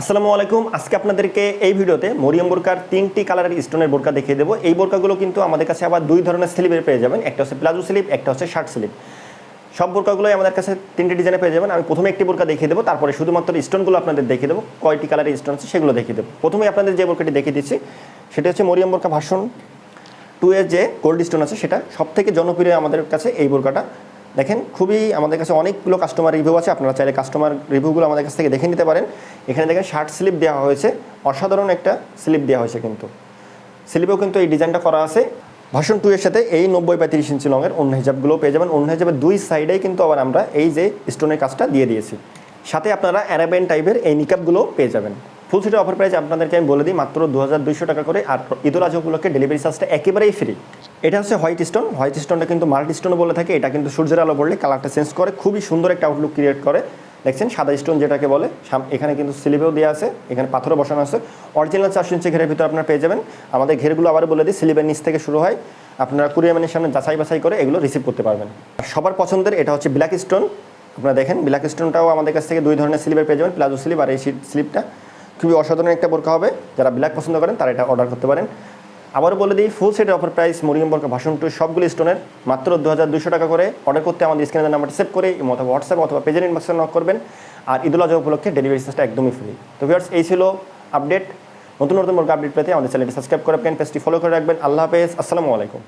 আসসালামু আলাইকুম। আজকে আপনাদেরকে এই ভিডিওতে মরিয়ম বোরকার তিনটি কালারের স্টোনের বোরকা দেখিয়ে দেবো। এই বোরকাগুলো কিন্তু আমাদের কাছে আবার দুই ধরনের স্লিপের পেয়ে যাবেন। একটা হচ্ছে প্লাজো স্লিপ, একটা হচ্ছে শার্ট স্লিপ। সব বোরকাগুলোই আমাদের কাছে তিনটি ডিজাইনে পেয়ে যাবেন। আমি প্রথমে একটি বোরকা দেখিয়ে দেবো, তারপরে শুধুমাত্র স্টোনগুলো আপনাদের দেখিয়ে দেবো। কয়টি কালারের স্টোন আছে সেগুলো দেখিয়ে দেবো। প্রথমে আপনাদের যে বোরকাটি দেখিয়ে দিচ্ছি, সেটা হচ্ছে মরিয়ম বোরকা ভার্সন টু এর যে গোল্ড স্টোন আছে সেটা। সব থেকে জনপ্রিয় আমাদের কাছে এই বোরকাটা। দেখেন, খুবই আমাদের কাছে অনেকগুলো কাস্টমার রিভিউ আছে। আপনারা চাইলে কাস্টমার রিভিউগুলো আমাদের কাছ থেকে দেখে নিতে পারেন। এখানে দেখেন শার্ট স্লিপ দেওয়া হয়েছে। অসাধারণ একটা স্লিপ দেওয়া হয়েছে কিন্তু। স্লিপেও কিন্তু এই ডিজাইনটা করা আছে। ভার্সন টু এর সাথে এই নব্বই বা তিরিশ ইঞ্চি লংয়ের অন্য হিজাবগুলো পেয়ে যাবেন। অন্য হিজাবের দুই সাইডেই কিন্তু আবার আমরা এই যে স্টোনের কাজটা দিয়ে দিয়েছি। সাথে আপনারা অ্যারাবেন টাইপের এই নিকাপগুলো পেয়ে যাবেন। ফুল সেটের অফার প্রাইস আপনাদেরকে আমি বলে দিই মাত্র দু হাজার দুইশো টাকা করে আর ঈদুল আজহা উপলক্ষে ডেলিভারি চার্জটা একেবারেই ফ্রি এটা হচ্ছে হোয়াইট স্টোন হোয়াইট স্টোনটা কিন্তু মাল্টি স্টোনও বলে থাকে। এটা কিন্তু সূর্যের আলো পড়লে কালারটা চেঞ্জ করে। খুবই সুন্দর একটা আউটলুক ক্রিয়েট করে। দেখছেন, সাদা স্টোন যেটাকে বলে এখানে কিন্তু স্লিপেও দেওয়া আছে, এখানে পাথরও বসানো আছে। অরিজিনাল চারশো ইঞ্চি ঘেরের ভিতরে আপনারা পেয়ে যাবেন। আমাদের ঘেরগুলো আবার বলে দিই স্লিপের নিচ থেকে শুরু হয়। আপনারা কুরিয়ামানের সামনে যাচাই বাছাই করে এগুলো রিসিভ করতে পারবেন। সবার পছন্দের এটা হচ্ছে ব্ল্যাক স্টোন আপনারা দেখেন ব্ল্যাক স্টোনটাও আমাদের কাছ থেকে দুই ধরনের স্লিপের পেয়ে যাবেন, প্লাজো স্লিপ আর এই স্লিপটা খুবই অসাধারণ একটা বোরকা হবে। যারা ব্ল্যাক পছন্দ করেন, তারা এটা অর্ডার করতে পারেন। আবারও বলে দিই ফুল সেটের অফার প্রাইস মরিয়ম বরকা ভাষণ টু সবগুলি স্টোনের মাত্র দু হাজার দুশো টাকা করে। অর্ডার করতে আমাদের স্ক্রিনের নাম্বারটা সেভ করে অথবা হোয়াটসঅ্যাপ অথবা পেজের ইনবক্সে নক করবেন। আর ঈদুল আজহা উপলক্ষে ডেলিভারি চার্জটা একদমই ফ্রি তো ভিউয়ার্স এই ছিল আপডেট নতুন নতুন বর্গ আপডেট পেতে আমাদের চ্যানেলটি সাবস্ক্রাইব করে পেন পেজটি ফলো করে রাখবেন। আল্লাহ হাফেজ, আসসালামু আলাইকুম।